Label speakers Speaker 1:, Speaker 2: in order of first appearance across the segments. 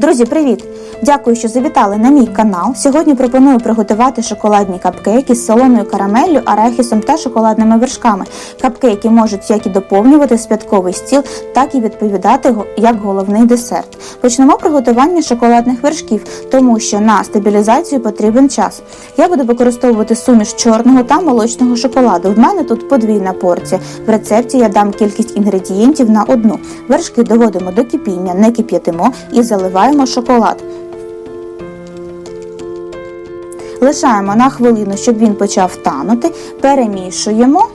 Speaker 1: Друзі, привіт! Дякую, що завітали на мій канал. Сьогодні пропоную приготувати шоколадні капкейки з солоною карамеллю, арахісом та шоколадними вершками. Капкейки можуть як і доповнювати святковий стіл, так і відповідати як головний десерт. Почнемо приготування шоколадних вершків, тому що на стабілізацію потрібен час. Я буду використовувати суміш чорного та молочного шоколаду. В мене тут подвійна порція. В рецепті я дам кількість інгредієнтів на одну. Вершки доводимо до кипіння, не кип'ятимо і заливаємо шоколад. Лишаємо на хвилину, щоб він почав танути, перемішуємо.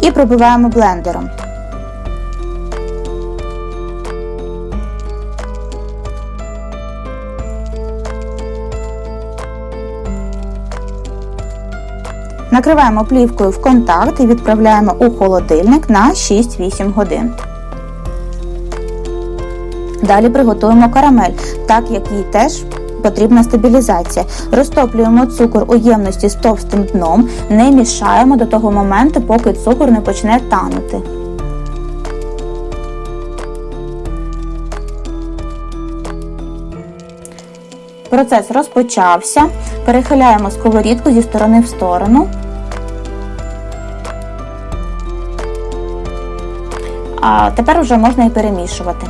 Speaker 1: І пробиваємо блендером. Накриваємо плівкою в контакт і відправляємо у холодильник на 6-8 годин. Далі приготуємо карамель, так як їй теж потрібна стабілізація. Розтоплюємо цукор у ємності з товстим дном, не мішаємо до того моменту, поки цукор не почне танути. Процес розпочався. Перехиляємо сковорідку зі сторони в сторону. А тепер вже можна і перемішувати.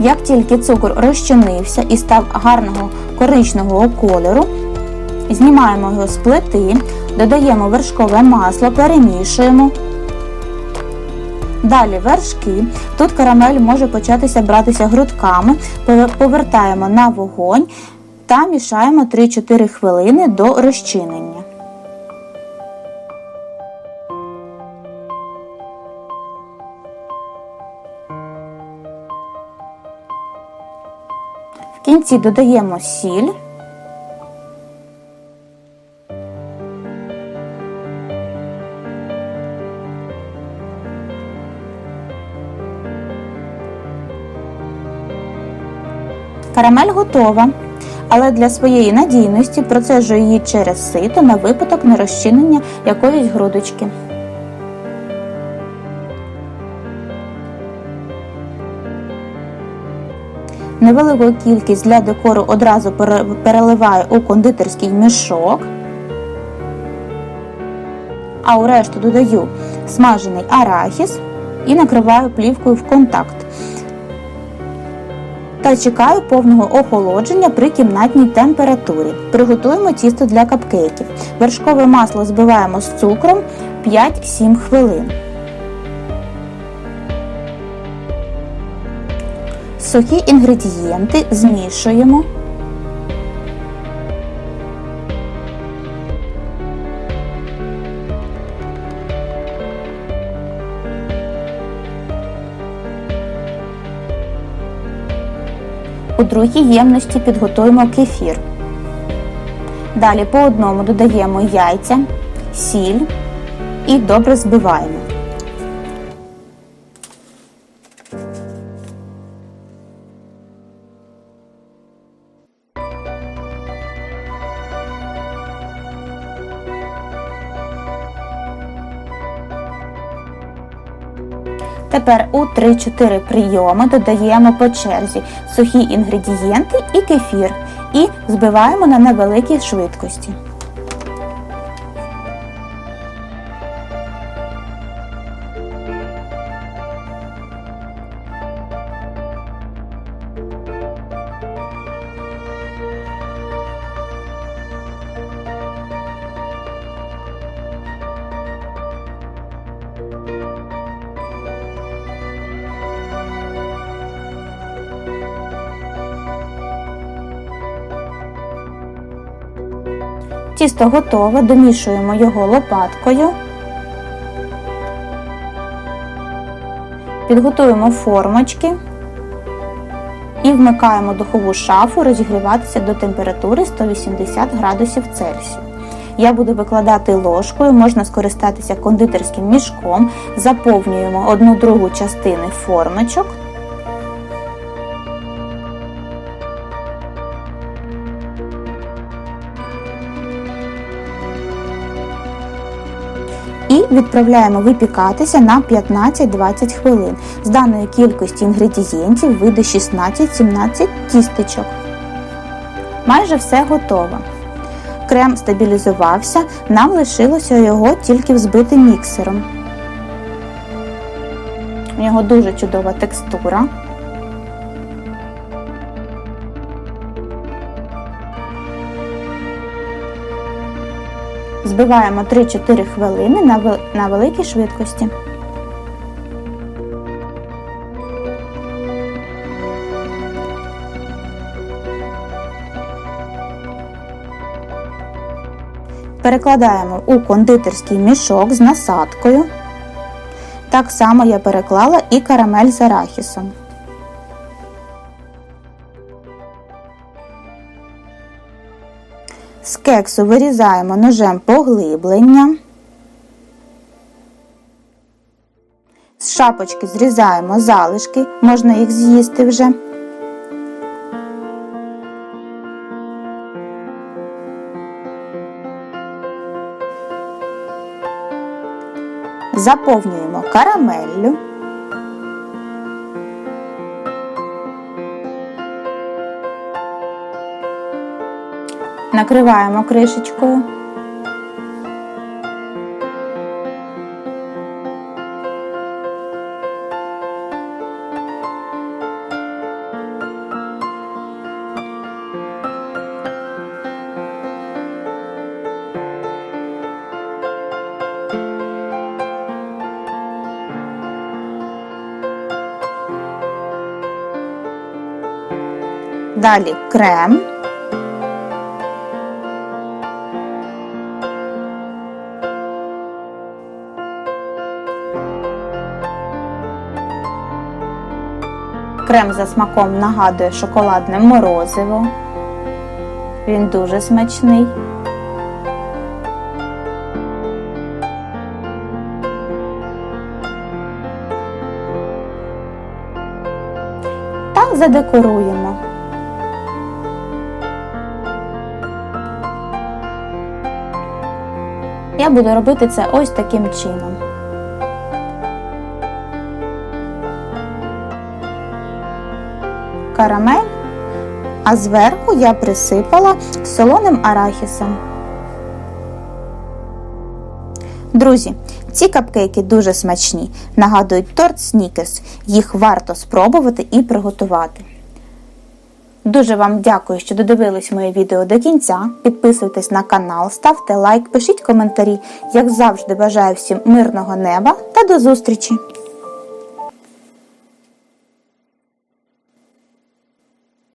Speaker 1: Як тільки цукор розчинився і став гарного коричневого кольору, знімаємо його з плити, додаємо вершкове масло, перемішуємо. Далі вершки. Тут карамель може початися братися грудками, повертаємо на вогонь та мішаємо 3-4 хвилини до розчинення. В кінці додаємо сіль. Карамель готова, але для своєї надійності процежу її через сито на випадок нерозчинення якоїсь грудочки. Невелику кількість для декору одразу переливаю у кондитерський мішок, а у решту додаю смажений арахіс і накриваю плівкою в контакт. Та чекаю повного охолодження при кімнатній температурі. Приготуємо тісто для капкейків. Вершкове масло збиваємо з цукром 5-7 хвилин. Сухі інгредієнти змішуємо. У другій ємності підготуємо кефір. Далі по одному додаємо яйця, сіль і добре збиваємо. Тепер у 3-4 прийоми додаємо по черзі сухі інгредієнти і кефір і збиваємо на невеликій швидкості. Тісто готове, домішуємо його лопаткою. Підготуємо формочки і вмикаємо духову шафу розігріватися до температури 180 градусів Цельсію. Я буду викладати ложкою, можна скористатися кондитерським мішком, заповнюємо одну другу частини формочок. Відправляємо випікатися на 15-20 хвилин. З даної кількості інгредієнтів вийде 16-17 тістечок. Майже все готово. Крем стабілізувався, нам лишилося його тільки взбити міксером. У нього дуже чудова текстура. Збиваємо 3-4 хвилини на вел- на великій швидкості. Перекладаємо у кондитерський мішок з насадкою. Так само я переклала і карамель з арахісом. Кексу вирізаємо ножем поглиблення. З шапочки зрізаємо залишки, можна їх з'їсти вже. Заповнюємо карамеллю. Накриваємо кришечкою. Далі крем. Крем за смаком нагадує шоколадне морозиво. Він дуже смачний. Та задекоруємо. Я буду робити це ось таким чином. Карамель, а зверху я присипала солоним арахісом. Друзі, ці капкейки дуже смачні, нагадують торт Снікерс. Їх варто спробувати і приготувати. Дуже вам дякую, що додивились моє відео до кінця. Підписуйтесь на канал, ставте лайк, пишіть коментарі. Як завжди, бажаю всім мирного неба та до зустрічі!